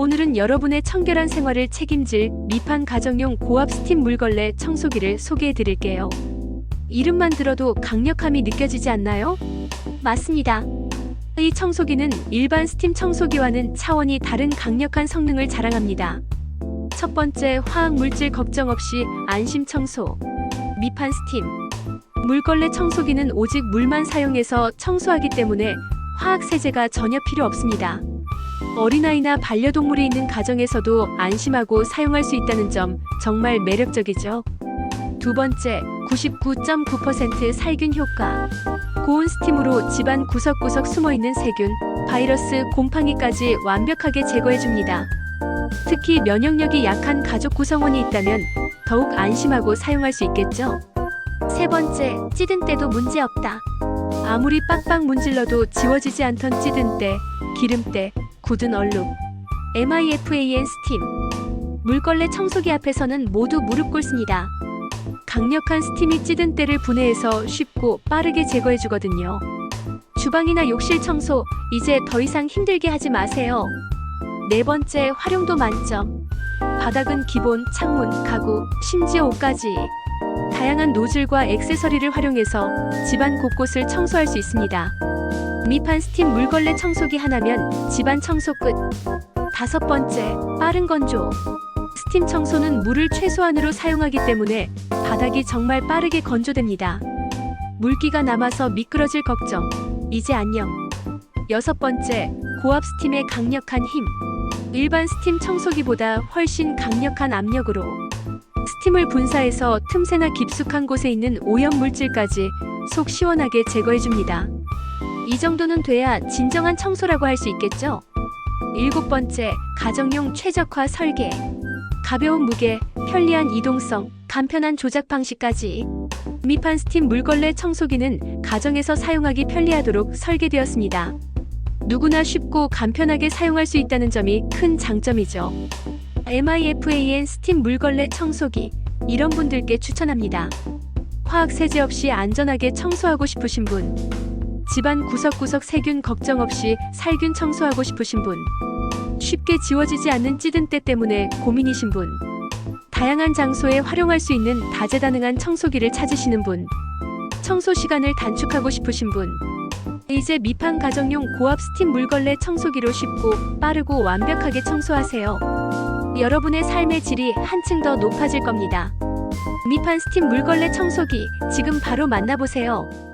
오늘은 여러분의 청결한 생활을 책임질 미판 가정용 고압 스팀 물걸레 청소기를 소개해 드릴게요. 이름만 들어도 강력함이 느껴지지 않나요? 맞습니다. 이 청소기는 일반 스팀 청소기와는 차원이 다른 강력한 성능을 자랑합니다. 첫 번째, 화학 물질 걱정 없이 안심 청소. 미판 스팀. 물걸레 청소기는 오직 물만 사용해서 청소하기 때문에 화학 세제가 전혀 필요 없습니다. 어린아이나 반려동물이 있는 가정에서도 안심하고 사용할 수 있다는 점 정말 매력적이죠. 두 번째, 99.9% 살균 효과. 고온 스팀으로 집안 구석구석 숨어 있는 세균, 바이러스, 곰팡이까지 완벽하게 제거해 줍니다. 특히 면역력이 약한 가족 구성원이 있다면 더욱 안심하고 사용할 수 있겠죠. 세 번째, 찌든 때도 문제 없다. 아무리 빡빡 문질러도 지워지지 않던 찌든 때, 기름때, 굳은 얼룩. MIFAN 스팀. 물걸레 청소기 앞에서는 모두 무릎 꿇습니다. 강력한 스팀이 찌든 때를 분해해서 쉽고 빠르게 제거해 주거든요. 주방이나 욕실 청소, 이제 더 이상 힘들게 하지 마세요. 네 번째, 활용도 만점. 바닥은 기본, 창문, 가구, 심지어 옷까지. 다양한 노즐과 액세서리를 활용해서 집안 곳곳을 청소할 수 있습니다. 미판 스팀 물걸레 청소기 하나면 집안 청소 끝. 다섯 번째, 빠른 건조. 스팀 청소는 물을 최소한으로 사용하기 때문에 바닥이 정말 빠르게 건조됩니다. 물기가 남아서 미끄러질 걱정. 이제 안녕. 여섯 번째, 고압 스팀의 강력한 힘. 일반 스팀 청소기보다 훨씬 강력한 압력으로 스팀을 분사해서 틈새나 깊숙한 곳에 있는 오염 물질까지 속 시원하게 제거해 줍니다. 이 정도는 돼야 진정한 청소라고 할 수 있겠죠? 일곱 번째, 가정용 최적화 설계. 가벼운 무게, 편리한 이동성, 간편한 조작 방식까지. 미판 스팀 물걸레 청소기는 가정에서 사용하기 편리하도록 설계되었습니다. 누구나 쉽고 간편하게 사용할 수 있다는 점이 큰 장점이죠. MIFAN 스팀 물걸레 청소기. 이런 분들께 추천합니다. 화학 세제 없이 안전하게 청소하고 싶으신 분. 집안 구석구석 세균 걱정 없이 살균 청소하고 싶으신 분. 쉽게 지워지지 않는 찌든 때 때문에 고민이신 분. 다양한 장소에 활용할 수 있는 다재다능한 청소기를 찾으시는 분. 청소 시간을 단축하고 싶으신 분. 이제 미판 가정용 고압 스팀 물걸레 청소기로 쉽고 빠르고 완벽하게 청소하세요. 여러분의 삶의 질이 한층 더 높아질 겁니다. 미판 스팀 물걸레 청소기 지금 바로 만나보세요.